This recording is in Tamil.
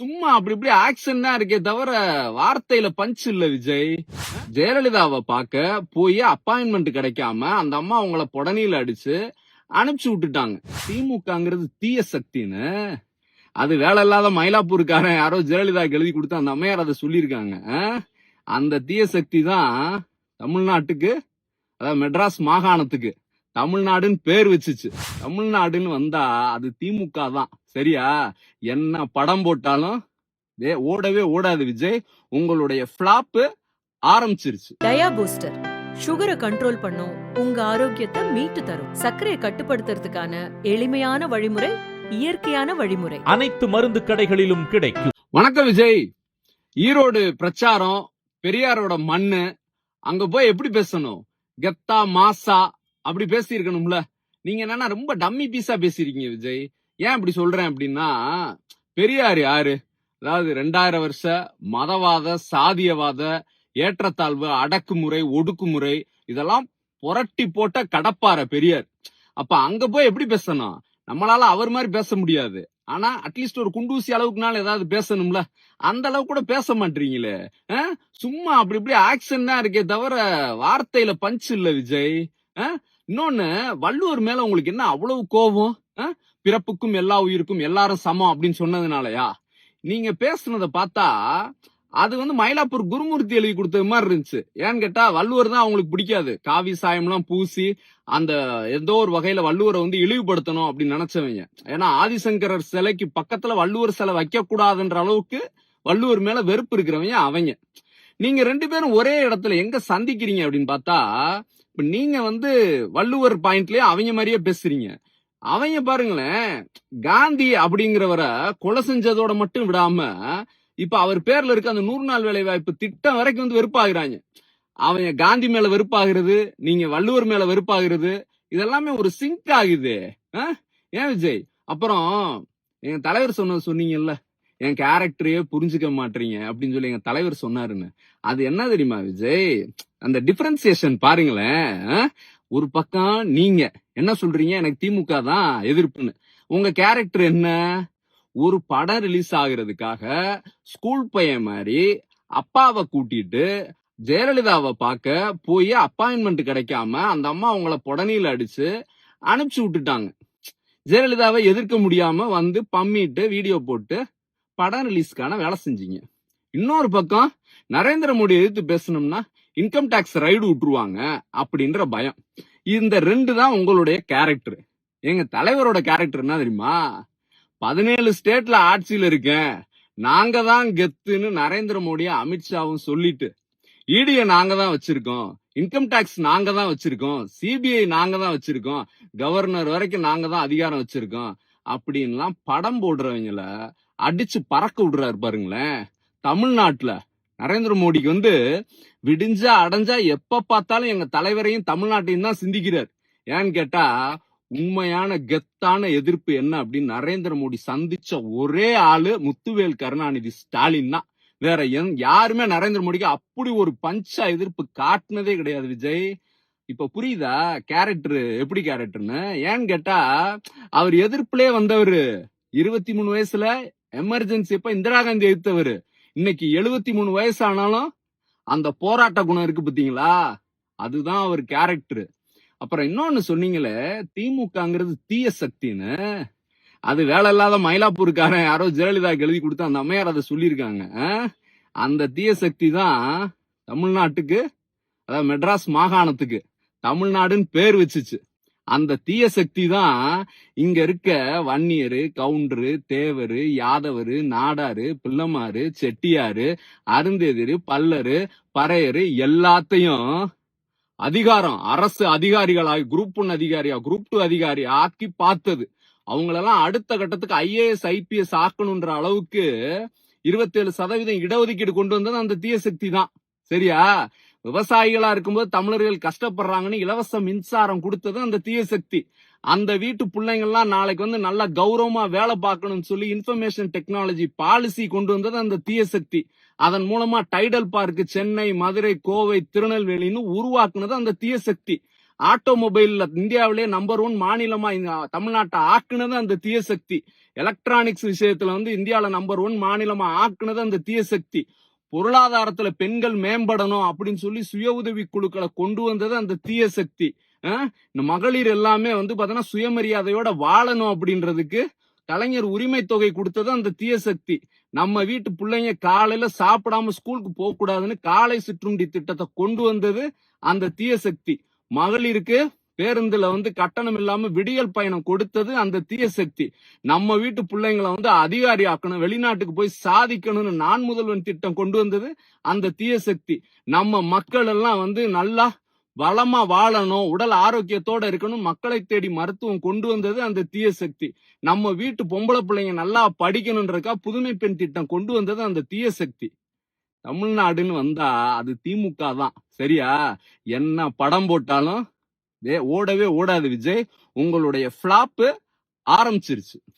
சும்மா அப்படி இப்படி ஆக்ஷன் தான் இருக்கே தவிர வார்த்தையில பஞ்ச் இல்ல விஜய். ஜெயலலிதாவை பார்க்க போய் அப்பாயின்மெண்ட் கிடைக்காம அந்த அம்மா அவங்கள புடனியில அடிச்சு அனுப்பிச்சு விட்டுட்டாங்க. திமுகங்கிறது தீய சக்தின்னு. அது வேலை இல்லாத மயிலாப்பூருக்காரன் யாரோ ஜெயலலிதாக்கு எழுதி கொடுத்து அந்த அம்மையார் அதை சொல்லியிருக்காங்க. அந்த தீய சக்தி தான் தமிழ்நாட்டுக்கு அதாவது மெட்ராஸ் மாகாணத்துக்கு தமிழ்நாடுன்னு பேர் வச்சுச்சு. தமிழ்நாடுன்னு வந்தா அது திமுக தான். சரியா? என்ன படம் போட்டாலும் வே- ஓடவே ஓடாது விஜய். உங்களுடைய பிளாப் ஆரம்பிச்சிருச்சு. டயா பூஸ்டர். சுகரை கண்ட்ரோல் பண்ணும். உங்க ஆரோக்கியத்தை மீட்டு தரும். சர்க்கரையை கட்டுப்படுத்துறதுக்கான எளிமையான வழிமுறை இயற்கையான வழிமுறை. அனைத்து மருந்து கடைகளிலும் கிடைக்கும். வணக்கம் விஜய். ஈரோடு பிரச்சாரம் பெரியாரோட மண்ணு. அங்க போய் எப்படி பேசணும்? கெத்தா மாசா அப்படி பேசியிருக்கணும்ல. நீங்க என்னன்னா ரொம்ப டம்மி பீஸா பேசியிருக்கீங்க விஜய். ஏன் இப்படி சொல்றேன் அப்படின்னா பெரியார் யாரு? அதாவது ரெண்டாயிரம் வருஷ மதவாத சாதியவாத ஏற்றத்தாழ்வு அடக்குமுறை ஒடுக்குமுறை இதெல்லாம் புரட்டி போட்ட கடப்பார பெரியார். அப்ப அங்க போய் எப்படி பேசணும்? நம்மளால அவர் மாதிரி பேச முடியாது. ஆனா அட்லீஸ்ட் ஒரு குண்டூசி அளவுக்குனால ஏதாவது பேசணும்ல. அந்த அளவு கூட பேச மாட்டீங்களே. ஆ? சும்மா அப்படி இப்படி ஆக்சன் தான் இருக்கே தவிர வார்த்தையில பஞ்ச் இல்ல விஜய். ஆ? இன்னொன்னு வள்ளுவர் மேல உங்களுக்கு என்ன அவ்வளவு கோபம்? பிறப்புக்கும் எல்லா உயிருக்கும் எல்லாரும் சமம் அப்படின்னு சொன்னதுனாலயா? நீங்க பேசுனதை பார்த்தா அது வந்து மயிலாப்பூர் குருமூர்த்தி எழுதி கொடுத்தது மாதிரி இருந்துச்சு. ஏன்னு கேட்டா வள்ளுவர் தான் அவங்களுக்கு பிடிக்காது. காவி சாயம்லாம் பூசி அந்த ஏதோ ஒரு வகையில வள்ளுவரை வந்து இழிவுபடுத்தணும் அப்படின்னு நினைச்சவங்க. ஏன்னா ஆதிசங்கரர் சிலைக்கு பக்கத்துல வள்ளுவர் சிலை வைக்க கூடாதுன்ற அளவுக்கு வள்ளுவர் மேல வெறுப்பு இருக்கிறவங்க அவங்க. நீங்க ரெண்டு பேரும் ஒரே இடத்துல எங்க சந்திக்கிறீங்க அப்படின்னு பார்த்தா இப்ப நீங்க வந்து வள்ளுவர் பாயிண்ட்லயே அவங்க மாதிரியே பேசுறீங்க. அவங்க பாருங்களேன் காந்தி அப்படிங்கிறவரை கொலை செஞ்சதோட மட்டும் விடாம இப்ப அவர் பேர்ல இருக்க அந்த நூறு நாள் வேலை வாய்ப்பு திட்டம் வரைக்கும் வந்து வெறுப்பாகிறாங்க. அவங்க காந்தி மேல வெறுப்பாகிறது நீங்க வள்ளுவர் மேல வெறுப்பாகிறது இதெல்லாமே ஒரு சிங்க் ஆகுது. ஆ? ஏன் விஜய்? அப்புறம் என் தலைவர் சொன்னது சொன்னீங்கல்ல? என் கேரக்டரையே புரிஞ்சுக்க மாட்டீங்க அப்படின்னு சொல்லி எங்க தலைவர் சொன்னாருன்னு. அது என்ன தெரியுமா விஜய்? அந்த டிஃபரன்சியேஷன் பாருங்களேன் ஒரு பக்கம் நீங்க என்ன சொல்றீங்க? எனக்கு திமுக தான் எதிர்ப்புன்னு. உங்க கேரக்டர் என்ன? ஒரு படம் ரிலீஸ் ஆகுறதுக்காக ஸ்கூல் பையன் மாதிரி அப்பாவை கூட்டிட்டு ஜெயலலிதாவை பார்க்க போய் அப்பாயின்மெண்ட் கிடைக்காம அந்த அம்மா அவங்கள புடனியில் அடிச்சு அனுப்பிச்சு விட்டுட்டாங்க. ஜெயலலிதாவை எதிர்க்க முடியாம வந்து பம்மிட்டு வீடியோ போட்டு படம் ரிலீஸ்க்கான வேலை செஞ்சீங்க. இன்னொரு பக்கம் நரேந்திர மோடி எதிர்த்து பேசணும்னா இன்கம் டேக்ஸ் ரைடு விட்டுருவாங்க அப்படின்ற பயம். இந்த ரெண்டு தான் உங்களுடைய கேரக்டர் எங்க தலைவரோட கேரக்டர் என்ன தெரியுமா? பதினேழு ஸ்டேட்ல ஆட்சியில் இருக்கேன். நாங்க தான் கெத்துன்னு நரேந்திர மோடியும் அமித்ஷாவும் சொல்லிட்டு இடிய நாங்க தான் வச்சிருக்கோம். இன்கம் டேக்ஸ் நாங்க தான் வச்சிருக்கோம். சிபிஐ நாங்க தான் வச்சிருக்கோம். கவர்னர் வரைக்கும் நாங்க தான் அதிகாரம் வச்சிருக்கோம். அப்படின்லாம் படம் போடுறவங்கள அடிச்சு பறக்க விடுறாரு பாருங்களேன். தமிழ்நாட்டுல நரேந்திர மோடிக்கு வந்து விடிஞ்சா அடைஞ்சா எப்ப பார்த்தாலும் எங்க தலைவரையும் தமிழ்நாட்டையும் தான் சிந்திக்கிறார். ஏன்னு கேட்டா உண்மையான கெத்தான எதிர்ப்பு என்ன அப்படின்னு நரேந்திர மோடி சந்திச்ச ஒரே ஆளு முத்துவேல் கருணாநிதி ஸ்டாலின் தான். வேற எந் யாருமே நரேந்திர மோடிக்கு அப்படி ஒரு பஞ்சா எதிர்ப்பு காட்டினதே கிடையாது விஜய். இப்ப புரியுதா? கேரக்டர் எப்படி கேரக்டர்னு ஏன்னு கேட்டா அவர் எதிர்ப்புலேயே வந்தவர். இருபத்தி மூணு வயசுல எமர்ஜென்சி அப்ப இந்திரா காந்தி எதிர்த்தவரு இன்னைக்கு எழுபத்தி மூணு வயசு ஆனாலும் அந்த போராட்ட குணம் இருக்கு பார்த்தீங்களா அதுதான் அவர் கேரக்டர் அப்புறம் இன்னொன்னு சொன்னீங்களே திமுகங்கிறது தீய சக்தின்னு. அது வேலை இல்லாத மயிலாப்பூருக்காரன் யாரோ ஜெயலலிதாக்கு எழுதி கொடுத்து அந்த அம்மையார் அதை சொல்லியிருக்காங்க. அந்த தீய சக்தி தான் தமிழ்நாட்டுக்கு அதாவது மெட்ராஸ் மாகாணத்துக்கு தமிழ்நாடுன்னு பேர் வச்சுச்சு. அந்த தீய சக்தி தான் இங்க இருக்க வன்னியரு கவுண்டரு தேவரு யாதவரு நாடாரு பிள்ளமாரு செட்டியாரு அருந்தெதிரு பல்லரு பறையரு எல்லாத்தையும் அதிகாரம் அரசு அதிகாரிகளாகி குரூப் ஒன் அதிகாரியா குரூப் டூ அதிகாரி ஆக்கி பார்த்தது. அவங்களெல்லாம் அடுத்த கட்டத்துக்கு ஐஏஎஸ் ஐபிஎஸ் ஆக்கணுன்ற அளவுக்கு இருபத்தேழு சதவீதம் இடஒதுக்கீடு கொண்டு வந்தது அந்த தீய சக்தி தான். சரியா? விவசாயிகளா இருக்கும்போது தமிழர்கள் கஷ்டப்படுறாங்கன்னு இலவச மின்சாரம் கொடுத்தது அந்த தீய சக்தி. அந்த வீட்டு பிள்ளைங்கள்லாம் நாளைக்கு வந்து நல்லா கௌரவமா வேலை பார்க்கணும்னு சொல்லி இன்ஃபர்மேஷன் டெக்னாலஜி பாலிசி கொண்டு வந்தது அந்த தீய சக்தி. அதன் மூலமா டைடல் பார்க் சென்னை மதுரை கோவை திருநெல்வேலின்னு உருவாக்குனது அந்த தீய சக்தி. ஆட்டோமொபைல்ல இந்தியாவிலே நம்பர் ஒன் மாநிலமா இந்த தமிழ்நாட்டை ஆக்குனது அந்த தீய சக்தி. எலக்ட்ரானிக்ஸ் விஷயத்துல வந்து இந்தியாவில நம்பர் ஒன் மாநிலமா ஆக்குனது அந்த தீய சக்தி. பொருளாதாரத்துல பெண்கள் மேம்படணும் அப்படின்னு சொல்லி சுய உதவி குழுக்களை கொண்டு வந்தது அந்த தீய சக்தி. இந்த மகளிர் எல்லாமே வந்து பாத்தீங்கன்னா சுயமரியாதையோட வாழணும் அப்படின்றதுக்கு கலைஞர் உரிமை தொகை கொடுத்தது அந்த தீய சக்தி. நம்ம வீட்டு பிள்ளைங்க காலையில சாப்பிடாம ஸ்கூலுக்கு போக கூடாதுன்னு காலை சிற்றுண்டி திட்டத்தை கொண்டு வந்தது அந்த தீய சக்தி. மகளிருக்கு பேருந்துல வந்து கட்டணம் இல்லாம விடியல் பயணம் கொடுத்தது அந்த தீய சக்தி. நம்ம வீட்டு பிள்ளைங்களை வந்து அதிகாரி ஆக்கணும் வெளிநாட்டுக்கு போய் சாதிக்கணும்னு நான் முதல்வன் திட்டம் கொண்டு வந்தது அந்த தீய சக்தி. நம்ம மக்கள் எல்லாம் வந்து நல்லா வளமா வாழணும் உடல் ஆரோக்கியத்தோட இருக்கணும் மக்களை தேடி மருத்துவம் கொண்டு வந்தது அந்த தீய சக்தி. நம்ம வீட்டு பொம்பளை பிள்ளைங்க நல்லா படிக்கணுன்றக்கா புதுமை பெண் திட்டம் கொண்டு வந்தது அந்த தீய சக்தி. தமிழ்நாடுன்னு வந்தா அது திமுக தான். சரியா? என்ன படம் போட்டாலும் வே- ஓடவே ஓடாது விஜய். உங்களுடைய ஃப்ளாப்பு ஆரம்பிச்சிருச்சு.